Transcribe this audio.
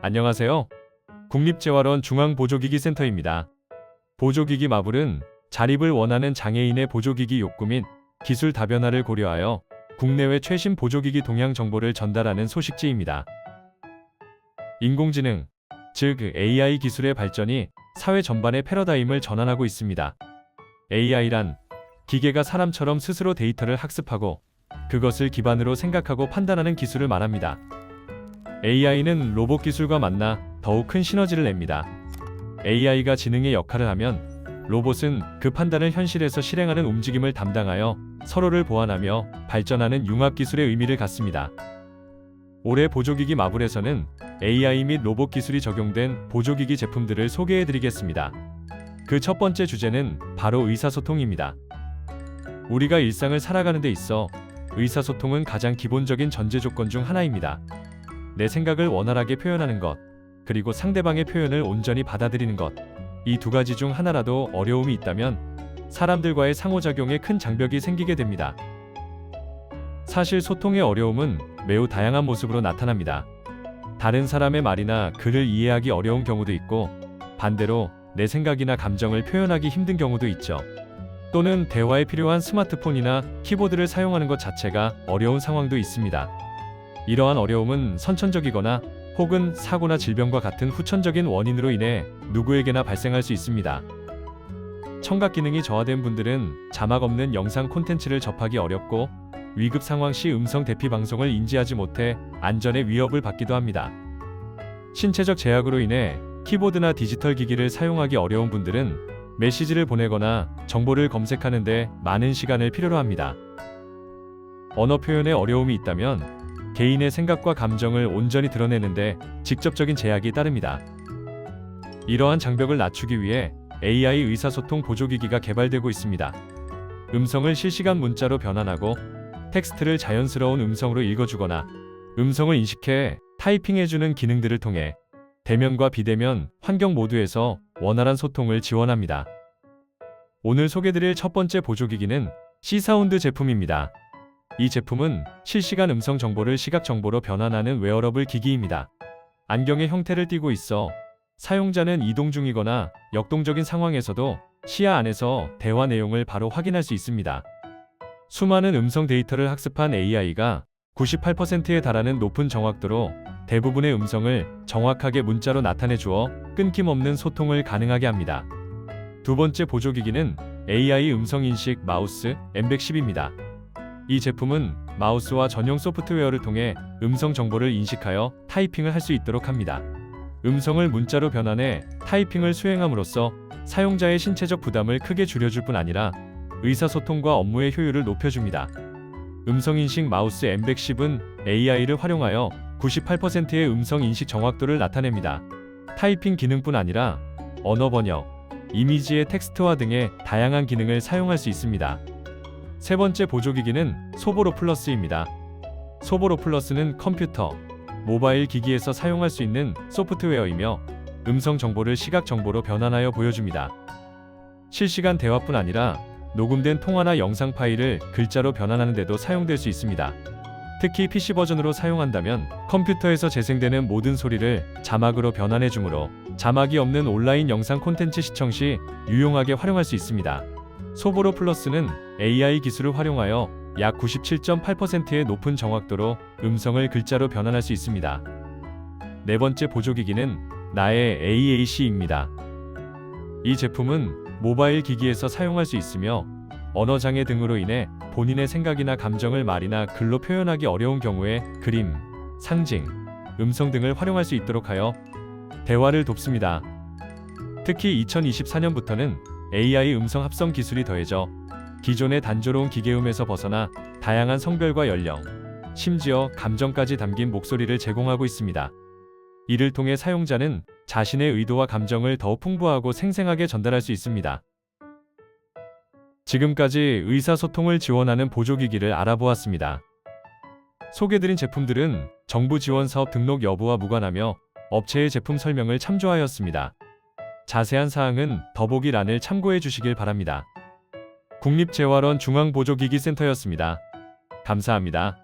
안녕하세요. 국립재활원 중앙보조기기 센터입니다. 보조기기 마블은 자립을 원하는 장애인의 보조기기 욕구 및 기술 다변화를 고려하여 국내외 최신 보조기기 동향 정보를 전달하는 소식지입니다. 인공지능, 즉 AI 기술의 발전이 사회 전반의 패러다임을 전환하고 있습니다. AI란 기계가 사람처럼 스스로 데이터를 학습하고 그것을 기반으로 생각하고 판단하는 기술을 말합니다. AI는 로봇 기술과 만나 더욱 큰 시너지를 냅니다. AI가 지능의 역할을 하면 로봇은 그 판단을 현실에서 실행하는 움직임을 담당하여 서로를 보완하며 발전하는 융합 기술의 의미를 갖습니다. 올해 보조기기 마블에서는 AI 및 로봇 기술이 적용된 보조기기 제품들을 소개해 드리겠습니다. 그 첫 번째 주제는 바로 의사소통입니다. 우리가 일상을 살아가는 데 있어 의사소통은 가장 기본적인 전제 조건 중 하나입니다. 내 생각을 원활하게 표현하는 것, 그리고 상대방의 표현을 온전히 받아들이는 것. 이 두 가지 중 하나라도 어려움이 있다면 사람들과의 상호작용에 큰 장벽이 생기게 됩니다. 사실 소통의 어려움은 매우 다양한 모습으로 나타납니다. 다른 사람의 말이나 글을 이해하기 어려운 경우도 있고, 반대로 내 생각이나 감정을 표현하기 힘든 경우도 있죠. 또는 대화에 필요한 스마트폰이나 키보드를 사용하는 것 자체가 어려운 상황도 있습니다. 이러한 어려움은 선천적이거나 혹은 사고나 질병과 같은 후천적인 원인으로 인해 누구에게나 발생할 수 있습니다. 청각 기능이 저하된 분들은 자막 없는 영상 콘텐츠를 접하기 어렵고 위급 상황 시 음성 대피 방송을 인지하지 못해 안전에 위협을 받기도 합니다. 신체적 제약으로 인해 키보드나 디지털 기기를 사용하기 어려운 분들은 메시지를 보내거나 정보를 검색하는데 많은 시간을 필요로 합니다. 언어 표현에 어려움이 있다면 개인의 생각과 감정을 온전히 드러내는데 직접적인 제약이 따릅니다. 이러한 장벽을 낮추기 위해 AI 의사소통 보조기기가 개발되고 있습니다. 음성을 실시간 문자로 변환하고 텍스트를 자연스러운 음성으로 읽어주거나 음성을 인식해 타이핑해주는 기능들을 통해 대면과 비대면 환경 모두에서 원활한 소통을 지원합니다. 오늘 소개드릴 첫 번째 보조기기는 C사운드 제품입니다. 이 제품은 실시간 음성 정보를 시각 정보로 변환하는 웨어러블 기기입니다. 안경의 형태를 띠고 있어 사용자는 이동 중이거나 역동적인 상황에서도 시야 안에서 대화 내용을 바로 확인할 수 있습니다. 수많은 음성 데이터를 학습한 AI가 98%에 달하는 높은 정확도로 대부분의 음성을 정확하게 문자로 나타내 주어 끊김없는 소통을 가능하게 합니다. 두 번째 보조기기는 AI 음성 인식 마우스 M110입니다. 이 제품은 마우스와 전용 소프트웨어를 통해 음성 정보를 인식하여 타이핑을 할 수 있도록 합니다. 음성을 문자로 변환해 타이핑을 수행함으로써 사용자의 신체적 부담을 크게 줄여줄 뿐 아니라 의사소통과 업무의 효율을 높여줍니다. 음성인식 마우스 M110은 AI를 활용하여 98%의 음성 인식 정확도를 나타냅니다. 타이핑 기능뿐 아니라 언어 번역, 이미지의 텍스트화 등의 다양한 기능을 사용할 수 있습니다. 세 번째 보조기기는 소보로 플러스입니다. 소보로 플러스는 컴퓨터, 모바일 기기에서 사용할 수 있는 소프트웨어이며 음성 정보를 시각 정보로 변환하여 보여줍니다. 실시간 대화뿐 아니라 녹음된 통화나 영상 파일을 글자로 변환하는 데도 사용될 수 있습니다. 특히 PC 버전으로 사용한다면 컴퓨터에서 재생되는 모든 소리를 자막으로 변환해 주므로 자막이 없는 온라인 영상 콘텐츠 시청 시 유용하게 활용할 수 있습니다. 소보로 플러스는 AI 기술을 활용하여 약 97.8%의 높은 정확도로 음성을 글자로 변환할 수 있습니다. 네 번째 보조기기는 나의 AAC입니다. 이 제품은 모바일 기기에서 사용할 수 있으며 언어 장애 등으로 인해 본인의 생각이나 감정을 말이나 글로 표현하기 어려운 경우에 그림, 상징, 음성 등을 활용할 수 있도록 하여 대화를 돕습니다. 특히 2024년부터는 AI 음성 합성 기술이 더해져 기존의 단조로운 기계음에서 벗어나 다양한 성별과 연령, 심지어 감정까지 담긴 목소리를 제공하고 있습니다. 이를 통해 사용자는 자신의 의도와 감정을 더 풍부하고 생생하게 전달할 수 있습니다. 지금까지 의사소통을 지원하는 보조기기를 알아보았습니다. 소개드린 제품들은 정부 지원 사업 등록 여부와 무관하며 업체의 제품 설명을 참조하였습니다. 자세한 사항은 더보기란을 참고해 주시길 바랍니다. 국립재활원 중앙보조기기센터였습니다. 감사합니다.